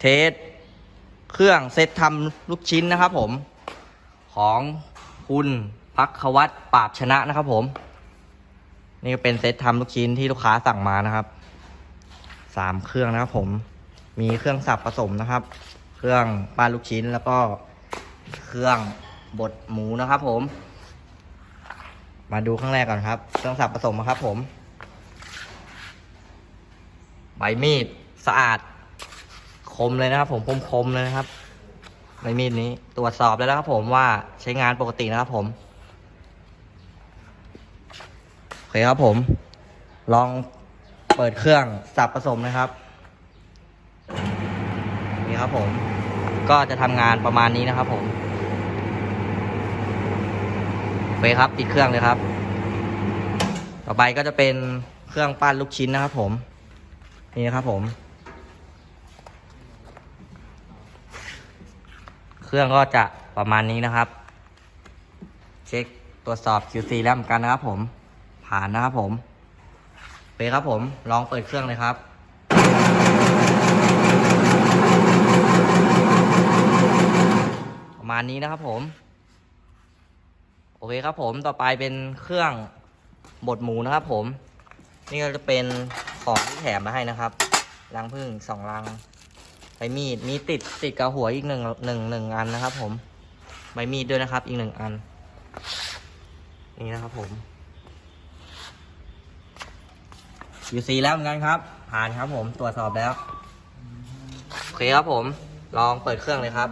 เทสเครื่องเซตทำลูกชิ้นนะครับผม ของคุณพักควัตปราบชนะนะครับผม นี่ก็เป็นเซตทำลูกชิ้นที่ลูกค้าสั่งมานะครับสามเครื่องนะครับผม มีเครื่องสับผสมนะครับ เครื่องปั้นลูกชิ้นแล้วก็เครื่องบดหมูนะครับผม มาดูข้างแรกก่อนครับ เครื่องสับผสมนะครับผม ใบมีดสะอาด คมเลยนะครับ ผมคมคมๆเลยนะครับใบมีดนี้ตรวจสอบแล้วนะครับผมว่าใช้งานปกตินะครับผมโอเคครับผม ลองเปิดเครื่องสับผสมนะครับนี่ครับผม ก็จะทำงานประมาณนี้นะครับผมโอเคครับปิดเครื่องเลยครับ ต่อไปก็จะเป็นเครื่องปั้นลูกชิ้นนะครับผม นี่นะครับผม เครื่องก็จะประมาณนี้นะครับ เช็คตรวจสอบ QC แล้วเหมือนกันนะครับ ผม ผ่านนะครับผมโอเคครับผม ลองเปิดเครื่องเลยครับประมาณนี้นะครับผม โอเคครับผมต่อไปเป็นเครื่องบดหมูนะครับผม นี่ก็จะเป็นของที่แถมมาให้นะครับ รังพึ่งสองรัง ใบมีดมีติดติดกับหัวอีกหนึ่งหนึ่งหนึ่งอันนะครับ ผมใบมีดด้วยนะครับ อีกหนึ่งอัน นี่นะครับผม QC แล้วเหมือนกันครับ ผ่านครับ ผมตรวจสอบแล้วโอเคครับผม ลองเปิดเครื่องเลยครับ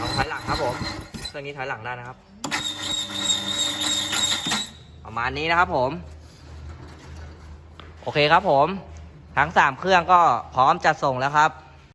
ลองถอยหลังครับผมเครื่องนี้ถอยหลังได้นะครับ ประมาณนี้นะครับผม โอเคครับผม ทั้งสามเครื่องก็พร้อมจะส่งแล้วครับ